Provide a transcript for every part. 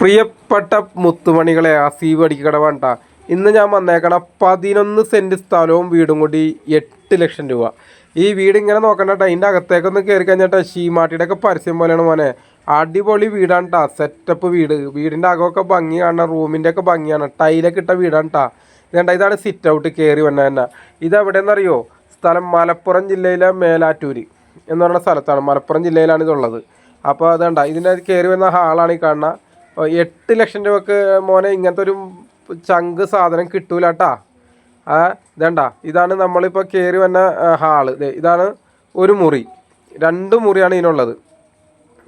പ്രിയപ്പെട്ട മുത്തുമണികളെ അസീവ് അടിക്കട വേണ്ട ഇന്ന് ഞാൻ വന്നേക്കണ പതിനൊന്ന് സെന്റ് സ്ഥലവും വീടും കൂടി എട്ട് ലക്ഷം രൂപ. ഈ വീട് ഇങ്ങനെ നോക്കണ്ട അതിന്റെ അകത്തേക്കൊന്ന് കയറി കഴിഞ്ഞിട്ട് ഷീമാട്ടിയുടെ ഒക്കെ പരസ്യം പോലെയാണ് മോനെ. അടിപൊളി വീടാണ് കേട്ടോ സെറ്റപ്പ് വീട്. വീടിന്റെ അകമൊക്കെ ഭംഗിയാണ് റൂമിന്റെ ഒക്കെ ഭംഗിയാണ്. ടൈലൊക്കെ ഇട്ട വീടാണ് കേട്ടോ ഇതേണ്ട ഇതാണ് സിറ്റ് ഔട്ട് കയറി വന്ന തന്നെ. ഇതെവിടെയെന്നറിയോ? സ്ഥലം മലപ്പുറം ജില്ലയിലെ മേലാറ്റൂര് എന്ന് പറയുന്ന സ്ഥലത്താണ്. മലപ്പുറം ജില്ലയിലാണ് ഇതുള്ളത്. അപ്പോൾ അതേണ്ട ഇതിന്റെ കയറി വന്ന ഹാളാണ് ഈ കാണുന്ന. ഓ, എട്ട് ലക്ഷം രൂപക്ക് മോനെ ഇങ്ങനത്തെ ഒരു ചങ്ക് സാധനം കിട്ടൂല കേട്ടാ ആ ഇതണ്ട ഇതാണ് നമ്മളിപ്പോൾ കയറി വന്ന ഹാൾ. ഇതാണ് ഒരു മുറി. രണ്ട് മുറിയാണ് ഇതിനുള്ളത്.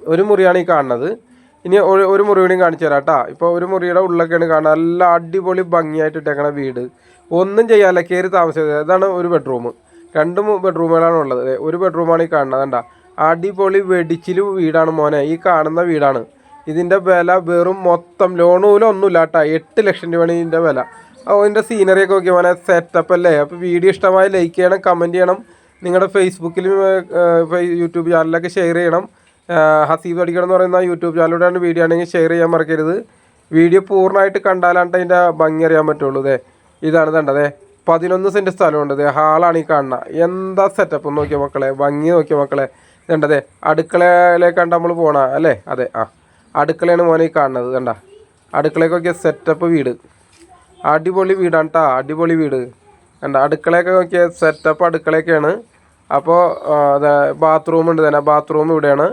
ഒരു മുറിയാണ് ഈ കാണുന്നത്. ഇനി ഒരു മുറി കൂടിയും കാണിച്ചു തരാം കേട്ടോ ഇപ്പോൾ ഒരു മുറിയുടെ ഉള്ളൊക്കെയാണ് കാണുന്നത്. നല്ല അടിപൊളി ഭംഗിയായിട്ട് ഇട്ടേക്കണ വീട്. ഒന്നും ചെയ്യാല്ല കയറി താമസിച്ചത് ഇതാണ് ഒരു ബെഡ്റൂം. രണ്ട് ബെഡ്റൂമുകളാണ് ഉള്ളത്. ഒരു ബെഡ്റൂമാണ് ഈ കാണുന്നത്. കണ്ട അടിപൊളി വെടിച്ചിൽ വീടാണ് മോനെ. ഈ കാണുന്ന വീടാണ്. ഇതിന്റെ വില വെറും മൊത്തം ലോൺ ഒന്നുമില്ല കേട്ടോ എട്ട് ലക്ഷം രൂപയാണ് ഇതിന്റെ വില. അപ്പോൾ ഇതിന്റെ സീനറിയൊക്കെ നോക്കിയാൽ മോനെ സെറ്റപ്പ് അല്ലേ? അപ്പോൾ വീഡിയോ ഇഷ്ടമായി ലൈക്ക് ചെയ്യണം കമന്റ് ചെയ്യണം. നിങ്ങളുടെ ഫേസ്ബുക്കിലും യൂട്യൂബ് ചാനലിലൊക്കെ ഷെയർ ചെയ്യണം. ഹസീബ് അടിക്കണം എന്ന് പറയുന്ന യൂട്യൂബ് ചാനലിലൂടെയാണ് വീഡിയോ ആണെങ്കിൽ ഷെയർ ചെയ്യാൻ മറക്കരുത്. വീഡിയോ പൂർണമായിട്ട് കണ്ടാലാണ് അതിന്റെ ഭംഗി അറിയാൻ പറ്റുള്ളൂ ദേ. ഇതാണ് കണ്ടതേ പതിനൊന്ന് സെന്റ് സ്ഥലമുണ്ട് ദേ. ഹാളാണ് ഈ കാണുന്നത് എന്താ സെറ്റപ്പ് നോക്കിയ മക്കളെ? ഭംഗി നോക്കിയ മക്കളെ. ഇതുണ്ടതേ അടുക്കളയിലേക്കാണ്ട് നമ്മൾ പോണ അല്ലേ? അതെ ആ. അടുക്കളയാണ് മോനെ കാണുന്നത് കണ്ട? അടുക്കളയൊക്കെ സെറ്റപ്പ് വീട്. അടിപൊളി വീടാണ് കേട്ടോ അടിപൊളി വീട്. കണ്ട? അടുക്കളയൊക്കെ നോക്കിയാൽ സെറ്റപ്പ് അടുക്കളയൊക്കെയാണ്. അപ്പോൾ ബാത്റൂം ഉണ്ട് തന്നെ. ബാത്റൂം ഇവിടെയാണ്.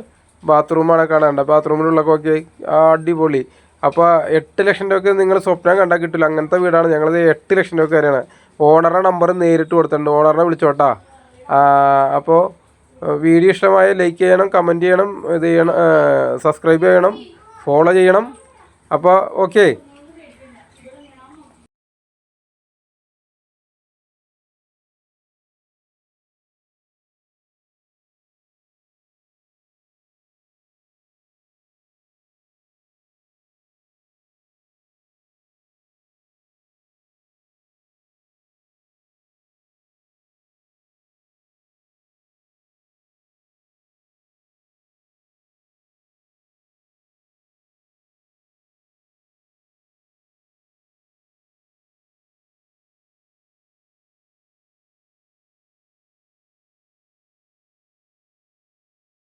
ബാത്റൂമാണ് കാണേണ്ട ബാത്റൂമിലുള്ളൊക്കെ നോക്കി അടിപൊളി. അപ്പോൾ എട്ട് ലക്ഷം രൂപയ്ക്ക് നിങ്ങൾ സ്വപ്നം കണ്ടാൽ കിട്ടില്ല അങ്ങനത്തെ വീടാണ് ഞങ്ങളത് എട്ട് ലക്ഷം രൂപയ്ക്ക് വരെയാണ് ഓണറുടെ നമ്പർ നേരിട്ട് കൊടുത്തിട്ടുണ്ട്. ഓണറിനെ വിളിച്ചോട്ടാ. അപ്പോൾ വീഡിയോ ഇഷ്ടമായ ലൈക്ക് ചെയ്യണം കമന്റ് ചെയ്യണം ഇത് ചെയ്യണം സബ്സ്ക്രൈബ് ചെയ്യണം ഫോളോ ചെയ്യണം. അപ്പോൾ ഓക്കെ.